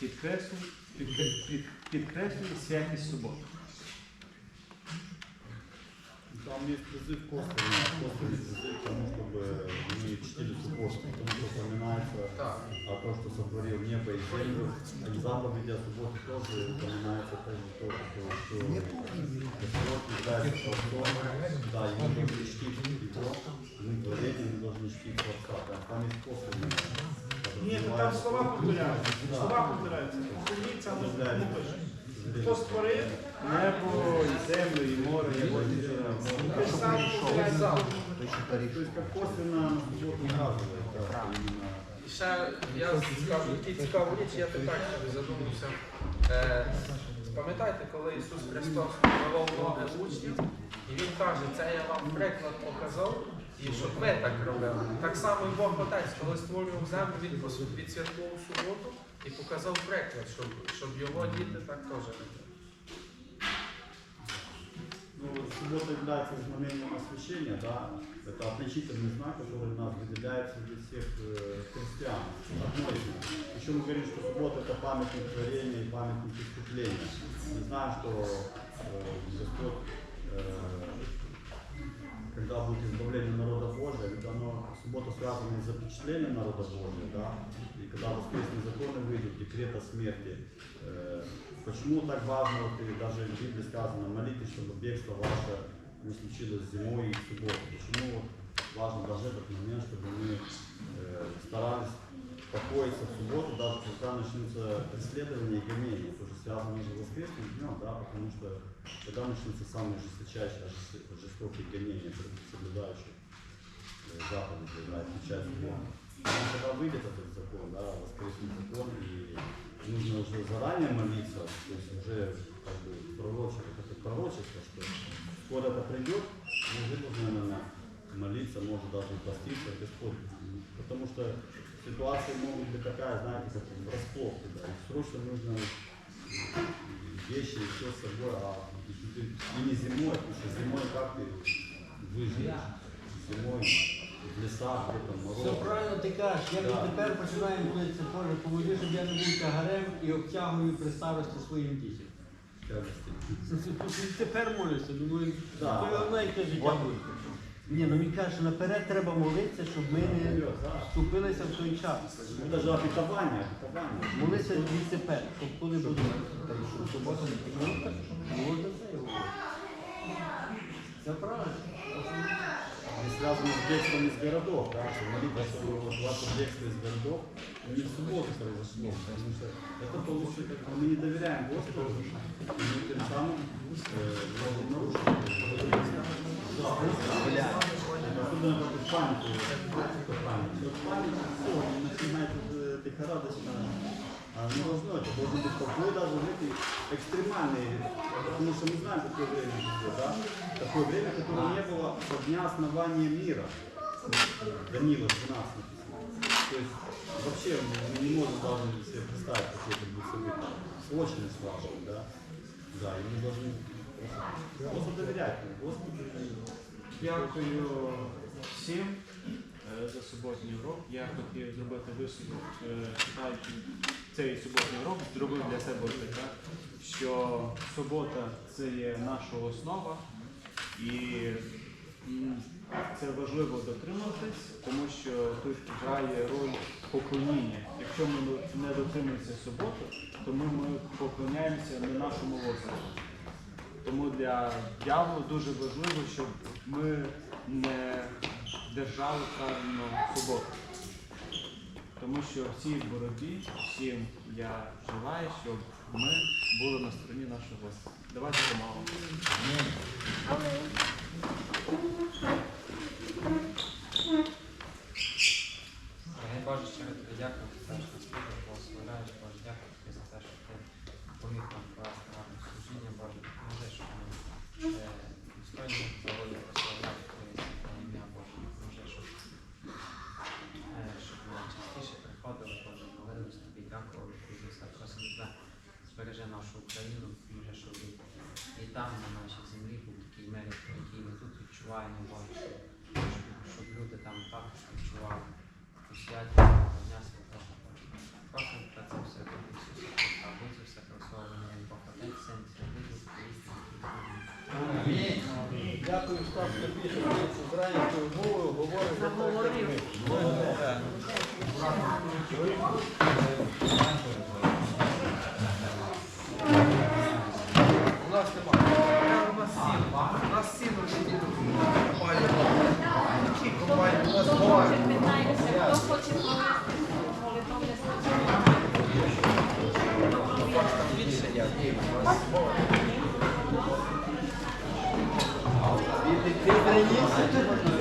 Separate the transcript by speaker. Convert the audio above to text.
Speaker 1: підкреслює, підкре- під- підкреслює святість суботи.
Speaker 2: Там есть призыв к Костелю, костельный призыв к тому, чтобы мы чтили субботу, потому что упоминается о том, что сотворил небо и землю, и заповеди о субботе тоже упоминается тоже то, что, что Господь является Творцом, да, и мы должны чтить Его, мы творение, мы должны чтить Творца, да, там есть костельный.
Speaker 3: Ні, то там слова повторяються. Слова повторяються. Повторіться, але не пише. Хто створив,
Speaker 1: Небо, і землю, і море, і воді.
Speaker 3: те ж саме повторяється.
Speaker 2: То есть на субботу указывает,
Speaker 4: І ще я скажу таку цікаву річ, я тепер собі задумався. Е, пам'ятаєте, коли Ісус Христос помивав ноги учнів, і Він каже, це я вам приклад показав, і щоб ви так робили. Так само і Бог Отець, коли створював землю, він пос- відсвяткував суботу і показав приклад, щоб, щоб його діти так теж робили.
Speaker 2: Ну, суббота является знамением освящения, да, это отличительный знак, который нас выделяет среди всех э, христиан. Одно из них. Еще мы говорим, что суббота это памятник творения и памятник искупления. Мы знаем, что э, Господь, э, когда будет избавление народа Божия, ведь оно, суббота связана с запечатлением народа Божия, да, и когда воскресные законы выйдут, декрет о смерти, э, Почему так важно, вот и даже в Библии сказано, молитесь, чтобы бегство ваше не случилось зимой и в субботу. Почему важно даже этот момент, чтобы мы э, старались покоиться в субботу, даже когда начнутся преследования и гонения. Это уже связано с воскресным днем, да, потому что когда начнутся самые жесточайшие, жест- жестокие гонения соблюдающих заповеди, да. Но когда выйдет этот закон, да, воскресный закон, и нужно уже заранее молиться, то есть уже как бы пророчество, это пророчество, что скоро это придет, мы уже должны, наверное, молиться, может даже поститься, Господь. Потому что ситуация может быть такая, знаете, как врасплох, да, срочно нужно вещи и с собой, а и не зимой, потому что зимой как ты выживешь? Зимой в лесах, где там мороз.
Speaker 5: Все правильно ти кажеш, я
Speaker 2: Да.
Speaker 5: тепер починаю молитися, Боже, поможи, щоб я не був тягарем і обтягую при старості своїм дітям. Тепер молюся, думаю,
Speaker 2: Да.
Speaker 5: то й яке життя буде. Ні, ну він каже, що наперед треба молитися, щоб ми не вступилися в той час.
Speaker 2: Ну, даже обетование, обетование.
Speaker 5: Молися відтепер, щоб коли буде. Та й що, субота не підмовка? Можна це його. Це правильно.
Speaker 2: Они связаны с бегством из городов, да, что молитва, чтобы вот ваше бегство из городов не в субботу произошло, потому что это получится, мы не доверяем Господу, и мы тем самым э. Да, Особенно как в панике, в панике. Вот паника, все, начинает лихорадочно, а не должно, это должен быть покой даже в эти экстремальные, потому что мы знаем, какое время идет, да? Такое время, которое не было со дня основания мира. Данила 12 написано. То есть вообще мы не можем даже себе представить, какие это будет события. С очень страшно, да? Да, и мы должны просто, просто доверять Господу.
Speaker 1: Дякую всім е, за суботній урок. Я хотів зробити висновок, е, читаючи цей суботній урок, зробив для себе таке, що субота це є наша основа, і це важливо дотримуватись, тому що тут грає роль поклоніння. Якщо ми не дотримуємося суботи, то ми, ми поклоняємося не нашому Господу. Тому для дьявола дуже важливо, щоб ми не держали правильно суботу. Тому що в цій боротьбі, всім я желаю, щоб ми були на стороні нашого Господа. Давайте помалу.
Speaker 6: Дорогий Боже, щиро тобі дякую за те, що ти спільно благословляєш, Боже, дякую тобі за те, що ти поміг нам провести гарне служіння, Боже, допоможи, щоб ми е, достойно заводі прославляли Твоє святе ім'я, Боже, допоможи, щоб, е, щоб ми частіше приходили, Боже, молились тобі, дякували тобі за все, просимо тебе, збережи нашу Україну, допоможи, щоб і, і там, на нашій землі, був такий мир, який ми відчуваємо, Боже, щоб, люди там також відчували. Святі Дня Святого. Просимо про це все тобі. а будь все прославлення як Бог Отець, Син, Святий Дух.
Speaker 5: Амінь. Дякую, що більше українською мовою говорить за те, що.
Speaker 4: У
Speaker 3: Thank
Speaker 2: you.